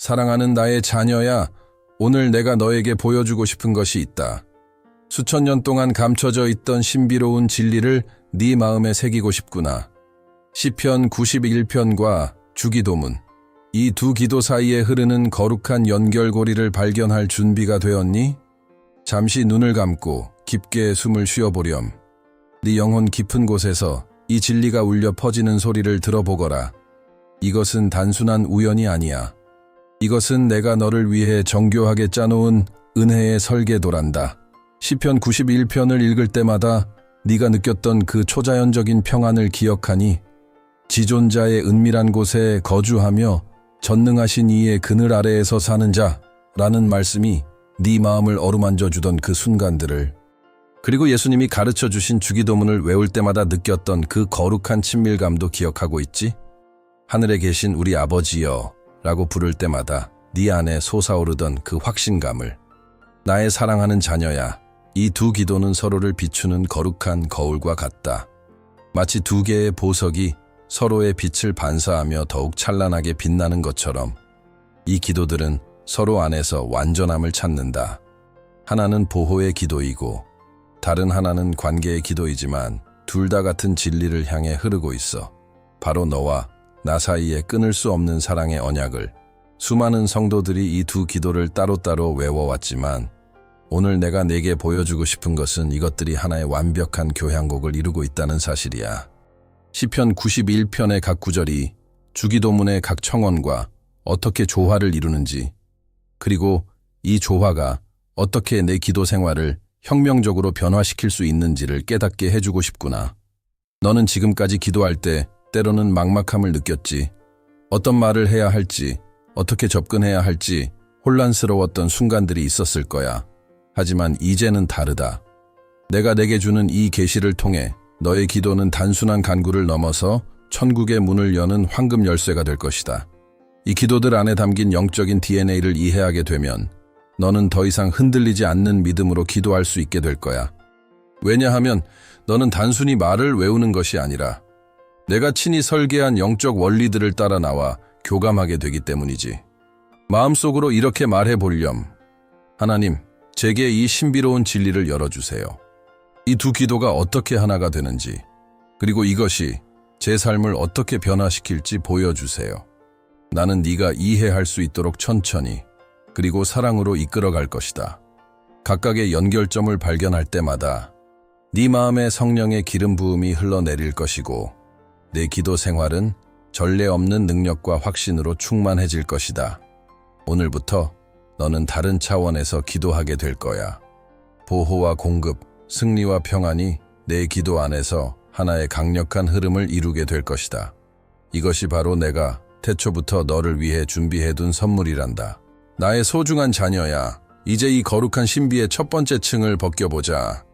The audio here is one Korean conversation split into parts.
사랑하는 나의 자녀야, 오늘 내가 너에게 보여주고 싶은 것이 있다. 수천 년 동안 감춰져 있던 신비로운 진리를 네 마음에 새기고 싶구나. 시편 91편과 주기도문. 이 두 기도 사이에 흐르는 거룩한 연결고리를 발견할 준비가 되었니? 잠시 눈을 감고 깊게 숨을 쉬어보렴. 네 영혼 깊은 곳에서 이 진리가 울려 퍼지는 소리를 들어보거라. 이것은 단순한 우연이 아니야. 이것은 내가 너를 위해 정교하게 짜놓은 은혜의 설계도란다. 시편 91편을 읽을 때마다 네가 느꼈던 그 초자연적인 평안을 기억하니 지존자의 은밀한 곳에 거주하며 전능하신 이의 그늘 아래에서 사는 자라는 말씀이 네 마음을 어루만져 주던 그 순간들을 그리고 예수님이 가르쳐 주신 주기도문을 외울 때마다 느꼈던 그 거룩한 친밀감도 기억하고 있지? 하늘에 계신 우리 아버지여 라고 부를 때마다 네 안에 솟아오르던 그 확신감을 나의 사랑하는 자녀야 이 두 기도는 서로를 비추는 거룩한 거울과 같다. 마치 두 개의 보석이 서로의 빛을 반사하며 더욱 찬란하게 빛나는 것처럼 이 기도들은 서로 안에서 완전함을 찾는다. 하나는 보호의 기도이고 다른 하나는 관계의 기도이지만 둘 다 같은 진리를 향해 흐르고 있어. 바로 너와 나 사이에 끊을 수 없는 사랑의 언약을 수많은 성도들이 이 두 기도를 따로따로 외워왔지만 오늘 내가 내게 보여주고 싶은 것은 이것들이 하나의 완벽한 교향곡을 이루고 있다는 사실이야. 시편 91편의 각 구절이 주기도문의 각 청원과 어떻게 조화를 이루는지 그리고 이 조화가 어떻게 내 기도 생활을 혁명적으로 변화시킬 수 있는지를 깨닫게 해주고 싶구나. 너는 지금까지 기도할 때 때로는 막막함을 느꼈지. 어떤 말을 해야 할지, 어떻게 접근해야 할지 혼란스러웠던 순간들이 있었을 거야. 하지만 이제는 다르다. 내가 내게 주는 이 계시를 통해 너의 기도는 단순한 간구를 넘어서 천국의 문을 여는 황금 열쇠가 될 것이다. 이 기도들 안에 담긴 영적인 DNA를 이해하게 되면 너는 더 이상 흔들리지 않는 믿음으로 기도할 수 있게 될 거야. 왜냐하면 너는 단순히 말을 외우는 것이 아니라 내가 친히 설계한 영적 원리들을 따라 나와 교감하게 되기 때문이지. 마음속으로 이렇게 말해 보렴. 하나님, 제게 이 신비로운 진리를 열어주세요. 이 두 기도가 어떻게 하나가 되는지, 그리고 이것이 제 삶을 어떻게 변화시킬지 보여주세요. 나는 네가 이해할 수 있도록 천천히, 그리고 사랑으로 이끌어갈 것이다. 각각의 연결점을 발견할 때마다 네 마음에 성령의 기름 부음이 흘러내릴 것이고 내 기도 생활은 전례 없는 능력과 확신으로 충만해질 것이다. 오늘부터 너는 다른 차원에서 기도하게 될 거야. 보호와 공급, 승리와 평안이 내 기도 안에서 하나의 강력한 흐름을 이루게 될 것이다. 이것이 바로 내가 태초부터 너를 위해 준비해둔 선물이란다. 나의 소중한 자녀야, 이제 이 거룩한 신비의 첫 번째 층을 벗겨보자.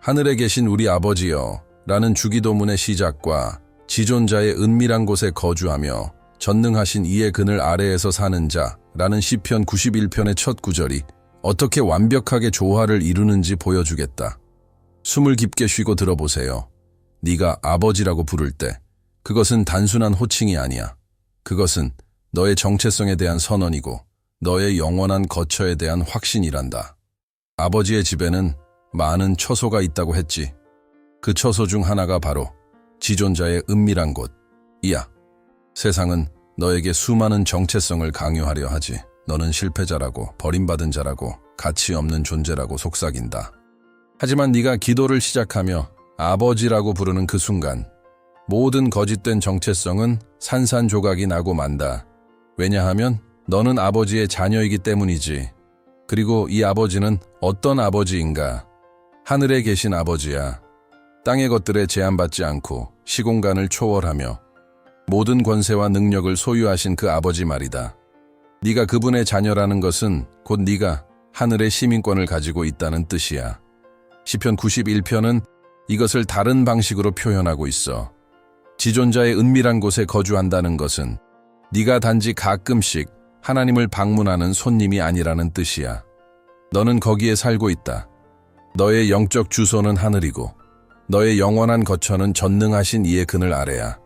하늘에 계신 우리 아버지여, 라는 주기도문의 시작과 지존자의 은밀한 곳에 거주하며 전능하신 이의 그늘 아래에서 사는 자라는 시편 91편의 첫 구절이 어떻게 완벽하게 조화를 이루는지 보여주겠다. 숨을 깊게 쉬고 들어보세요. 네가 아버지라고 부를 때 그것은 단순한 호칭이 아니야. 그것은 너의 정체성에 대한 선언이고 너의 영원한 거처에 대한 확신이란다. 아버지의 집에는 많은 처소가 있다고 했지. 그 처소 중 하나가 바로 지존자의 은밀한 곳. 이야. 세상은 너에게 수많은 정체성을 강요하려 하지. 너는 실패자라고, 버림받은 자라고, 가치 없는 존재라고 속삭인다. 하지만 네가 기도를 시작하며 아버지라고 부르는 그 순간 모든 거짓된 정체성은 산산조각이 나고 만다. 왜냐하면 너는 아버지의 자녀이기 때문이지. 그리고 이 아버지는 어떤 아버지인가? 하늘에 계신 아버지야. 땅의 것들에 제한받지 않고 시공간을 초월하며 모든 권세와 능력을 소유하신 그 아버지 말이다. 네가 그분의 자녀라는 것은 곧 네가 하늘의 시민권을 가지고 있다는 뜻이야. 시편 91편은 이것을 다른 방식으로 표현하고 있어. 지존자의 은밀한 곳에 거주한다는 것은 네가 단지 가끔씩 하나님을 방문하는 손님이 아니라는 뜻이야. 너는 거기에 살고 있다. 너의 영적 주소는 하늘이고 너의 영원한 거처는 전능하신 이의 그늘 아래야.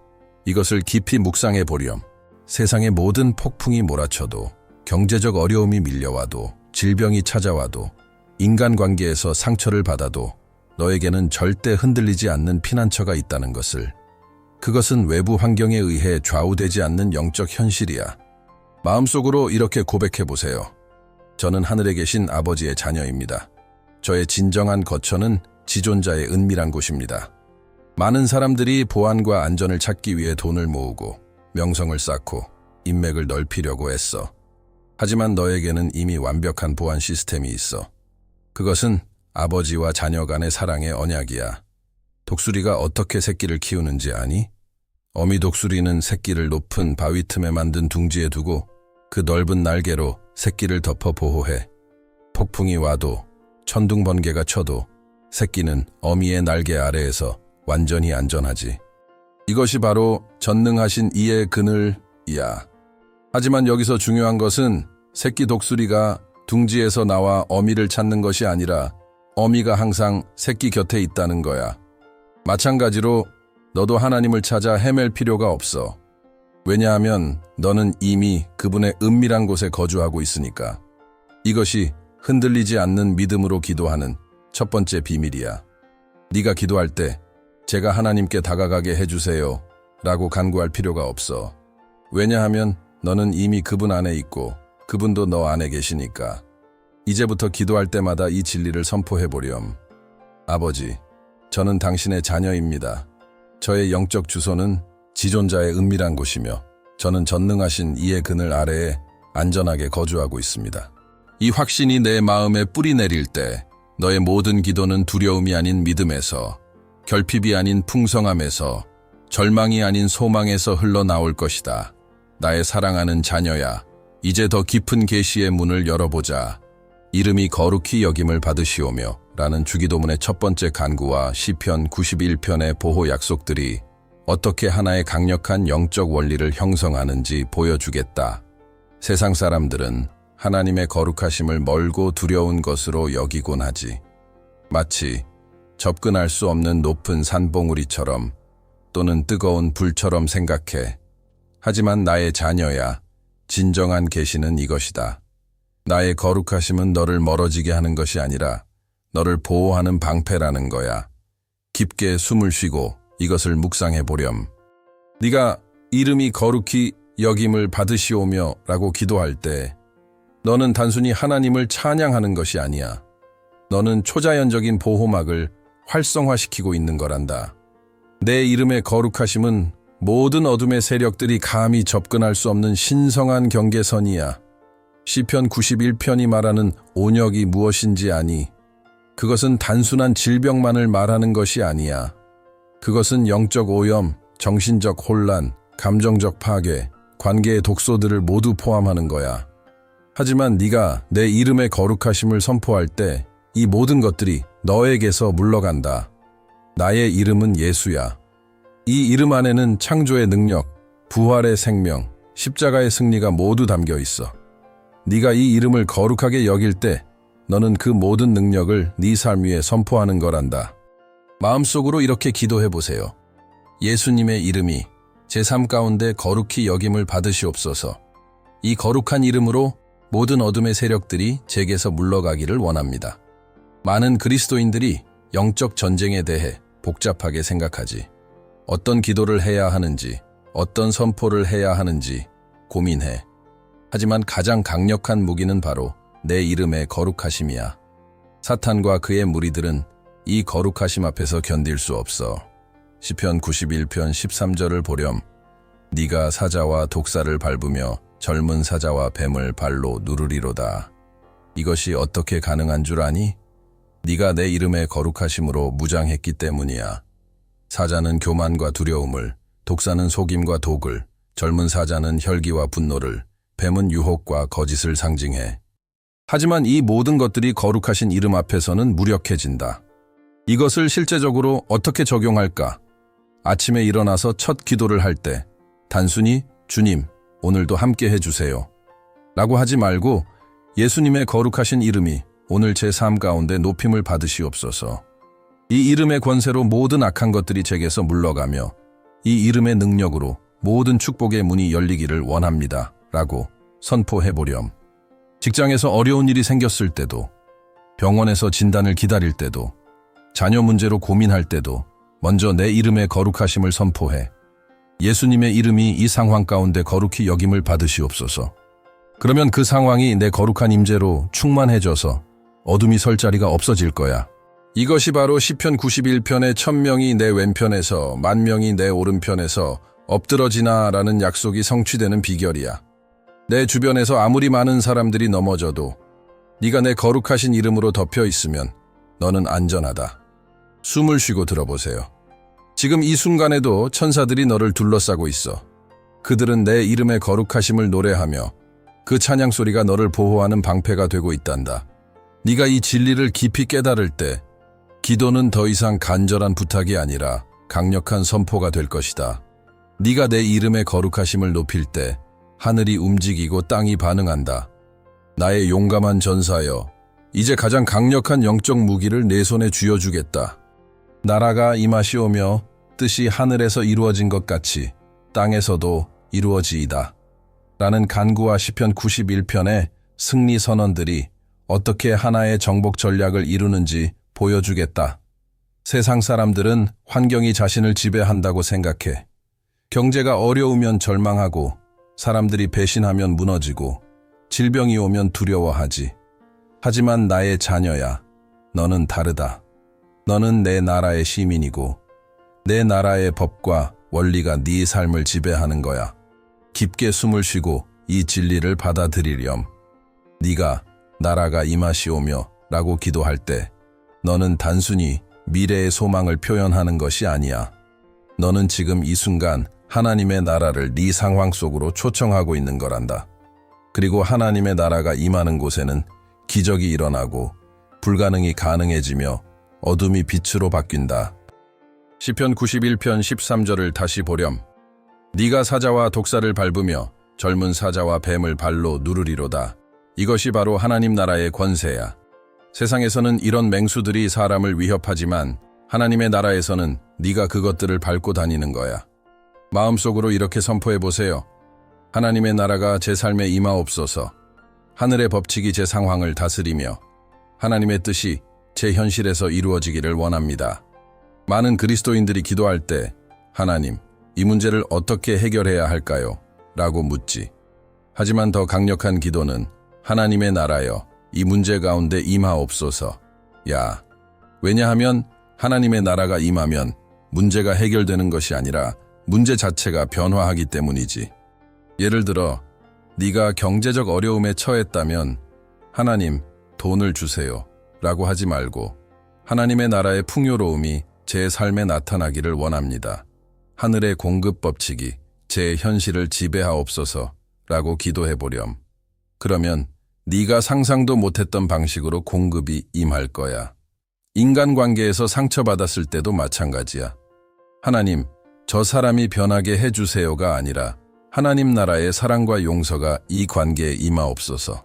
이것을 깊이 묵상해 보렴. 세상의 모든 폭풍이 몰아쳐도 경제적 어려움이 밀려와도, 질병이 찾아와도, 인간관계에서 상처를 받아도 너에게는 절대 흔들리지 않는 피난처가 있다는 것을. 그것은 외부 환경에 의해 좌우되지 않는 영적 현실이야. 마음속으로 이렇게 고백해 보세요. 저는 하늘에 계신 아버지의 자녀입니다. 저의 진정한 거처는 지존자의 은밀한 곳입니다. 많은 사람들이 보안과 안전을 찾기 위해 돈을 모으고 명성을 쌓고 인맥을 넓히려고 애써. 하지만 너에게는 이미 완벽한 보안 시스템이 있어. 그것은 아버지와 자녀 간의 사랑의 언약이야. 독수리가 어떻게 새끼를 키우는지 아니? 어미 독수리는 새끼를 높은 바위 틈에 만든 둥지에 두고 그 넓은 날개로 새끼를 덮어 보호해. 폭풍이 와도 천둥 번개가 쳐도 새끼는 어미의 날개 아래에서 완전히 안전하지. 이것이 바로 전능하신 이의 그늘이야. 하지만 여기서 중요한 것은 새끼 독수리가 둥지에서 나와 어미를 찾는 것이 아니라 어미가 항상 새끼 곁에 있다는 거야. 마찬가지로 너도 하나님을 찾아 헤맬 필요가 없어. 왜냐하면 너는 이미 그분의 은밀한 곳에 거주하고 있으니까. 이것이 흔들리지 않는 믿음으로 기도하는 첫 번째 비밀이야. 네가 기도할 때 제가 하나님께 다가가게 해주세요 라고 간구할 필요가 없어. 왜냐하면 너는 이미 그분 안에 있고 그분도 너 안에 계시니까. 이제부터 기도할 때마다 이 진리를 선포해 보렴. 아버지, 저는 당신의 자녀입니다. 저의 영적 주소는 지존자의 은밀한 곳이며 저는 전능하신 이의 그늘 아래에 안전하게 거주하고 있습니다. 이 확신이 내 마음에 뿌리 내릴 때 너의 모든 기도는 두려움이 아닌 믿음에서 결핍이 아닌 풍성함에서 절망이 아닌 소망에서 흘러나올 것이다. 나의 사랑하는 자녀야, 이제 더 깊은 계시의 문을 열어보자. 이름이 거룩히 여김을 받으시오며 라는 주기도문의 첫 번째 간구와 시편 91편의 보호 약속들이 어떻게 하나의 강력한 영적 원리를 형성하는지 보여주겠다. 세상 사람들은 하나님의 거룩하심을 멀고 두려운 것으로 여기곤 하지. 마치 접근할 수 없는 높은 산봉우리처럼 또는 뜨거운 불처럼 생각해. 하지만 나의 자녀야, 진정한 계시는 이것이다. 나의 거룩하심은 너를 멀어지게 하는 것이 아니라 너를 보호하는 방패라는 거야. 깊게 숨을 쉬고 이것을 묵상해 보렴. 네가 이름이 거룩히 여김을 받으시오며 라고 기도할 때 너는 단순히 하나님을 찬양하는 것이 아니야. 너는 초자연적인 보호막을 활성화시키고 있는 거란다. 내 이름의 거룩하심은 모든 어둠의 세력들이 감히 접근할 수 없는 신성한 경계선이야. 시편 91편이 말하는 온역이 무엇인지 아니? 그것은 단순한 질병만을 말하는 것이 아니야. 그것은 영적 오염, 정신적 혼란, 감정적 파괴, 관계의 독소들을 모두 포함하는 거야. 하지만 네가 내 이름의 거룩하심을 선포할 때 이 모든 것들이 너에게서 물러간다. 나의 이름은 예수야. 이 이름 안에는 창조의 능력, 부활의 생명, 십자가의 승리가 모두 담겨 있어. 네가 이 이름을 거룩하게 여길 때 너는 그 모든 능력을 네 삶 위에 선포하는 거란다. 마음속으로 이렇게 기도해 보세요. 예수님의 이름이 제 삶 가운데 거룩히 여김을 받으시옵소서. 이 거룩한 이름으로 모든 어둠의 세력들이 제게서 물러가기를 원합니다. 많은 그리스도인들이 영적 전쟁에 대해 복잡하게 생각하지. 어떤 기도를 해야 하는지, 어떤 선포를 해야 하는지 고민해. 하지만 가장 강력한 무기는 바로 내 이름의 거룩하심이야. 사탄과 그의 무리들은 이 거룩하심 앞에서 견딜 수 없어. 시편 91편 13절을 보렴. 네가 사자와 독사를 밟으며 젊은 사자와 뱀을 발로 누르리로다. 이것이 어떻게 가능한 줄 아니? 네가 내 이름의 거룩하심으로 무장했기 때문이야. 사자는 교만과 두려움을, 독사는 속임과 독을, 젊은 사자는 혈기와 분노를, 뱀은 유혹과 거짓을 상징해. 하지만 이 모든 것들이 거룩하신 이름 앞에서는 무력해진다. 이것을 실제적으로 어떻게 적용할까? 아침에 일어나서 첫 기도를 할 때 단순히 주님, 오늘도 함께 해주세요. 라고 하지 말고 예수님의 거룩하신 이름이 오늘 제 삶 가운데 높임을 받으시옵소서. 이 이름의 권세로 모든 악한 것들이 제게서 물러가며 이 이름의 능력으로 모든 축복의 문이 열리기를 원합니다. 라고 선포해보렴. 직장에서 어려운 일이 생겼을 때도, 병원에서 진단을 기다릴 때도, 자녀 문제로 고민할 때도 먼저 내 이름의 거룩하심을 선포해 예수님의 이름이 이 상황 가운데 거룩히 여김을 받으시옵소서. 그러면 그 상황이 내 거룩한 임재로 충만해져서 어둠이 설 자리가 없어질 거야. 이것이 바로 시편 91편의 천명이 내 왼편에서 만명이 내 오른편에서 엎드러지나 라는 약속이 성취되는 비결이야. 내 주변에서 아무리 많은 사람들이 넘어져도 네가 내 거룩하신 이름으로 덮여 있으면 너는 안전하다. 숨을 쉬고 들어보세요. 지금 이 순간에도 천사들이 너를 둘러싸고 있어. 그들은 내 이름의 거룩하심을 노래하며 그 찬양 소리가 너를 보호하는 방패가 되고 있단다. 네가 이 진리를 깊이 깨달을 때 기도는 더 이상 간절한 부탁이 아니라 강력한 선포가 될 것이다. 네가 내 이름의 거룩하심을 높일 때 하늘이 움직이고 땅이 반응한다. 나의 용감한 전사여, 이제 가장 강력한 영적 무기를 내 손에 쥐어주겠다. 나라가 임하시오며 뜻이 하늘에서 이루어진 것 같이 땅에서도 이루어지이다. 라는 간구와 시편 91편의 승리 선언들이 어떻게 하나의 정복 전략을 이루는지 보여주겠다. 세상 사람들은 환경이 자신을 지배한다고 생각해. 경제가 어려우면 절망하고 사람들이 배신하면 무너지고 질병이 오면 두려워하지. 하지만 나의 자녀야, 너는 다르다. 너는 내 나라의 시민이고 내 나라의 법과 원리가 네 삶을 지배하는 거야. 깊게 숨을 쉬고 이 진리를 받아들이렴. 네가 나라가 임하시오며 라고 기도할 때 너는 단순히 미래의 소망을 표현하는 것이 아니야. 너는 지금 이 순간 하나님의 나라를 네 상황 속으로 초청하고 있는 거란다. 그리고 하나님의 나라가 임하는 곳에는 기적이 일어나고 불가능이 가능해지며 어둠이 빛으로 바뀐다. 시편 91편 13절을 다시 보렴. 네가 사자와 독사를 밟으며 젊은 사자와 뱀을 발로 누르리로다. 이것이 바로 하나님 나라의 권세야. 세상에서는 이런 맹수들이 사람을 위협하지만 하나님의 나라에서는 네가 그것들을 밟고 다니는 거야. 마음속으로 이렇게 선포해 보세요. 하나님의 나라가 제 삶에 임하옵소서. 하늘의 법칙이 제 상황을 다스리며 하나님의 뜻이 제 현실에서 이루어지기를 원합니다. 많은 그리스도인들이 기도할 때 하나님, 이 문제를 어떻게 해결해야 할까요? 라고 묻지. 하지만 더 강력한 기도는 하나님의 나라여, 이 문제 가운데 임하옵소서. 야, 왜냐하면 하나님의 나라가 임하면 문제가 해결되는 것이 아니라 문제 자체가 변화하기 때문이지. 예를 들어, 네가 경제적 어려움에 처했다면 하나님, 돈을 주세요. 라고 하지 말고 하나님의 나라의 풍요로움이 제 삶에 나타나기를 원합니다. 하늘의 공급 법칙이 제 현실을 지배하옵소서 라고 기도해 보렴. 그러면 네가 상상도 못했던 방식으로 공급이 임할 거야. 인간관계에서 상처받았을 때도 마찬가지야. 하나님, 저 사람이 변하게 해주세요가 아니라 하나님 나라의 사랑과 용서가 이 관계에 임하옵소서.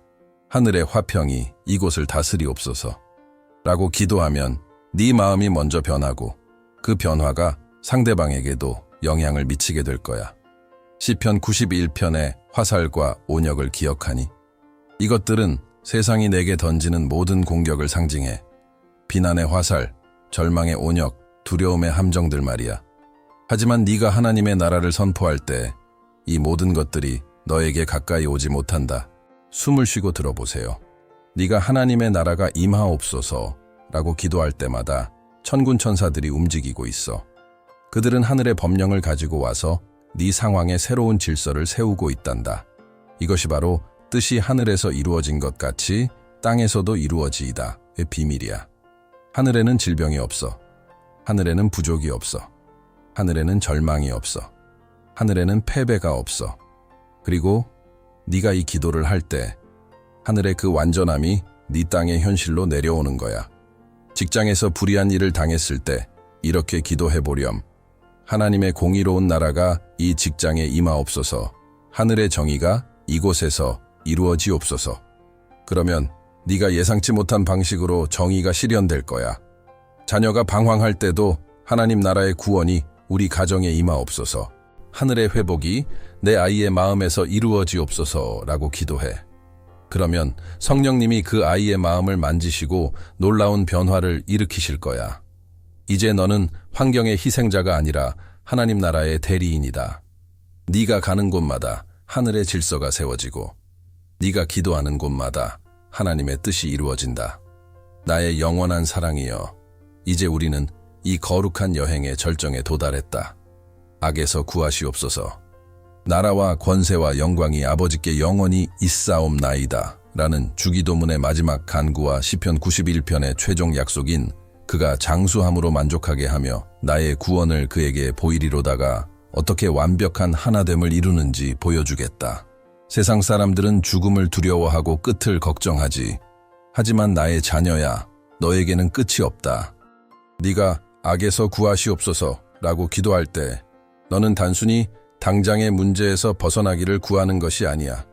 하늘의 화평이 이곳을 다스리옵소서. 라고 기도하면 네 마음이 먼저 변하고 그 변화가 상대방에게도 영향을 미치게 될 거야. 시편 91편의 화살과 온역을 기억하니 이것들은 세상이 내게 던지는 모든 공격을 상징해 비난의 화살, 절망의 온역, 두려움의 함정들 말이야. 하지만 네가 하나님의 나라를 선포할 때 이 모든 것들이 너에게 가까이 오지 못한다. 숨을 쉬고 들어보세요. 네가 하나님의 나라가 임하옵소서라고 기도할 때마다 천군 천사들이 움직이고 있어. 그들은 하늘의 법령을 가지고 와서 네 상황에 새로운 질서를 세우고 있단다. 이것이 바로 뜻이 하늘에서 이루어진 것 같이 땅에서도 이루어지이다의 비밀이야. 하늘에는 질병이 없어. 하늘에는 부족이 없어. 하늘에는 절망이 없어. 하늘에는 패배가 없어. 그리고 네가 이 기도를 할 때 하늘의 그 완전함이 네 땅의 현실로 내려오는 거야. 직장에서 불의한 일을 당했을 때 이렇게 기도해 보렴. 하나님의 공의로운 나라가 이 직장에 임하옵소서. 하늘의 정의가 이곳에서 이루어지옵소서. 그러면 네가 예상치 못한 방식으로 정의가 실현될 거야. 자녀가 방황할 때도 하나님 나라의 구원이 우리 가정에 임하옵소서. 하늘의 회복이 내 아이의 마음에서 이루어지옵소서라고 기도해. 그러면 성령님이 그 아이의 마음을 만지시고 놀라운 변화를 일으키실 거야. 이제 너는 환경의 희생자가 아니라 하나님 나라의 대리인이다. 네가 가는 곳마다 하늘의 질서가 세워지고 네가 기도하는 곳마다 하나님의 뜻이 이루어진다. 나의 영원한 사랑이여, 이제 우리는 이 거룩한 여행의 절정에 도달했다. 악에서 구하시옵소서. 나라와 권세와 영광이 아버지께 영원히 있사옵나이다. 라는 주기도문의 마지막 간구와 시편 91편의 최종 약속인 그가 장수함으로 만족하게 하며 나의 구원을 그에게 보이리로다가 어떻게 완벽한 하나됨을 이루는지 보여주겠다. 세상 사람들은 죽음을 두려워하고 끝을 걱정하지. 하지만 나의 자녀야, 너에게는 끝이 없다. 네가 악에서 구하시옵소서라고 기도할 때 너는 단순히 당장의 문제에서 벗어나기를 구하는 것이 아니야.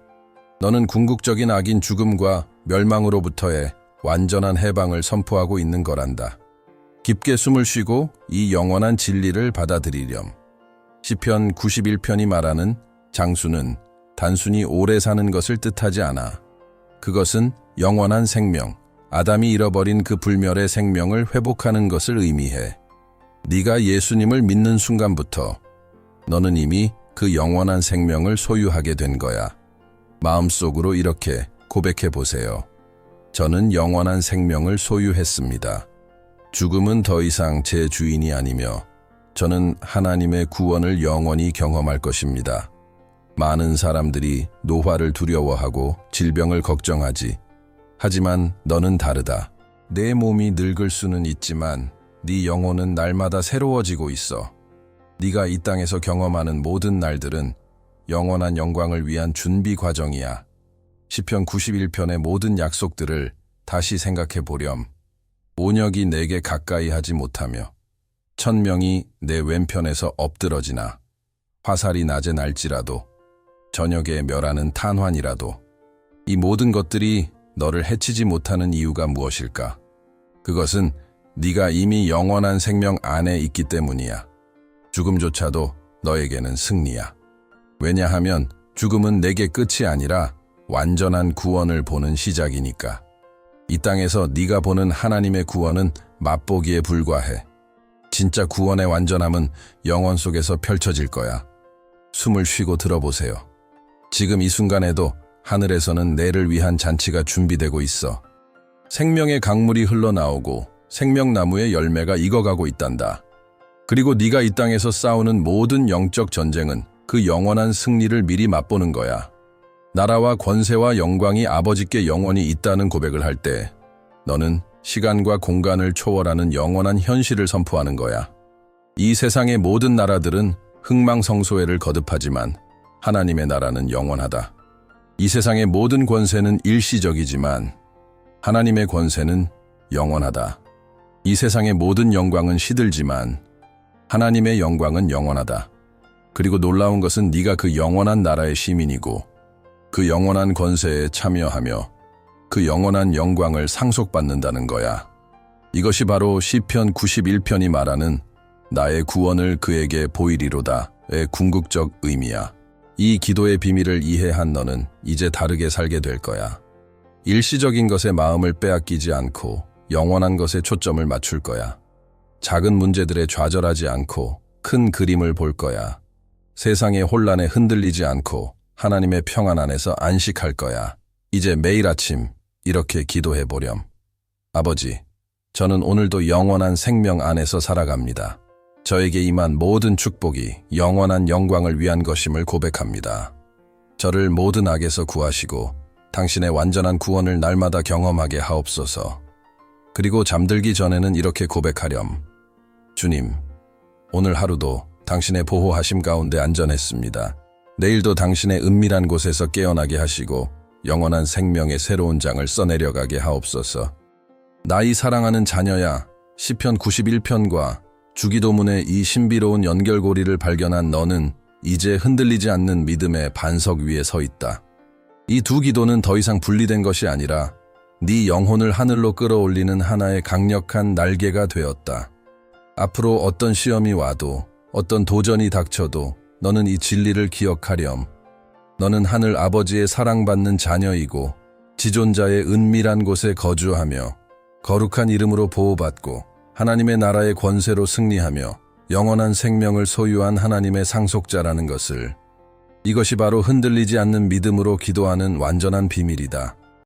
너는 궁극적인 악인 죽음과 멸망으로부터의 완전한 해방을 선포하고 있는 거란다. 깊게 숨을 쉬고 이 영원한 진리를 받아들이렴. 시편 91편이 말하는 장수는 단순히 오래 사는 것을 뜻하지 않아. 그것은 영원한 생명, 아담이 잃어버린 그 불멸의 생명을 회복하는 것을 의미해. 네가 예수님을 믿는 순간부터 너는 이미 그 영원한 생명을 소유하게 된 거야. 마음속으로 이렇게 고백해 보세요. 저는 영원한 생명을 소유했습니다. 죽음은 더 이상 제 주인이 아니며 저는 하나님의 구원을 영원히 경험할 것입니다. 많은 사람들이 노화를 두려워하고 질병을 걱정하지. 하지만 너는 다르다. 내 몸이 늙을 수는 있지만 네 영혼은 날마다 새로워지고 있어. 네가 이 땅에서 경험하는 모든 날들은 영원한 영광을 위한 준비 과정이야. 시편 91편의 모든 약속들을 다시 생각해 보렴. 온역이 내게 가까이 하지 못하며 천명이 내 왼편에서 엎드러지나 화살이 낮에 날지라도 저녁에 멸하는 탄환이라도 이 모든 것들이 너를 해치지 못하는 이유가 무엇일까? 그것은 네가 이미 영원한 생명 안에 있기 때문이야. 죽음조차도 너에게는 승리야. 왜냐하면 죽음은 내게 끝이 아니라 완전한 구원을 보는 시작이니까. 이 땅에서 네가 보는 하나님의 구원은 맛보기에 불과해. 진짜 구원의 완전함은 영원 속에서 펼쳐질 거야. 숨을 쉬고 들어보세요. 지금 이 순간에도 하늘에서는 내를 위한 잔치가 준비되고 있어. 생명의 강물이 흘러나오고 생명나무의 열매가 익어가고 있단다. 그리고 네가 이 땅에서 싸우는 모든 영적 전쟁은 그 영원한 승리를 미리 맛보는 거야. 나라와 권세와 영광이 아버지께 영원히 있다는 고백을 할 때 너는 시간과 공간을 초월하는 영원한 현실을 선포하는 거야. 이 세상의 모든 나라들은 흥망성소회를 거듭하지만 하나님의 나라는 영원하다. 이 세상의 모든 권세는 일시적이지만 하나님의 권세는 영원하다. 이 세상의 모든 영광은 시들지만 하나님의 영광은 영원하다. 그리고 놀라운 것은 네가 그 영원한 나라의 시민이고 그 영원한 권세에 참여하며 그 영원한 영광을 상속받는다는 거야. 이것이 바로 시편 91편이 말하는 나의 구원을 그에게 보이리로다의 궁극적 의미야. 이 기도의 비밀을 이해한 너는 이제 다르게 살게 될 거야. 일시적인 것에 마음을 빼앗기지 않고 영원한 것에 초점을 맞출 거야. 작은 문제들에 좌절하지 않고 큰 그림을 볼 거야. 세상의 혼란에 흔들리지 않고 하나님의 평안 안에서 안식할 거야. 이제 매일 아침 이렇게 기도해 보렴. 아버지, 저는 오늘도 영원한 생명 안에서 살아갑니다. 저에게 임한 모든 축복이 영원한 영광을 위한 것임을 고백합니다. 저를 모든 악에서 구하시고 당신의 완전한 구원을 날마다 경험하게 하옵소서. 그리고 잠들기 전에는 이렇게 고백하렴. 주님, 오늘 하루도 당신의 보호하심 가운데 안전했습니다. 내일도 당신의 은밀한 곳에서 깨어나게 하시고 영원한 생명의 새로운 장을 써내려가게 하옵소서. 나이 사랑하는 자녀야, 시편 91편과 주기도문의 이 신비로운 연결고리를 발견한 너는 이제 흔들리지 않는 믿음의 반석 위에 서 있다. 이 두 기도는 더 이상 분리된 것이 아니라 네 영혼을 하늘로 끌어올리는 하나의 강력한 날개가 되었다. 앞으로 어떤 시험이 와도 어떤 도전이 닥쳐도 너는 이 진리를 기억하렴. 너는 하늘 아버지의 사랑받는 자녀이고 지존자의 은밀한 곳에 거주하며 거룩한 이름으로 보호받고 하나님의 나라의 권세로 승리하며 영원한 생명을 소유한 하나님의 상속자라는 것을 이것이 바로 흔들리지 않는 믿음으로 기도하는 완전한 비밀이다.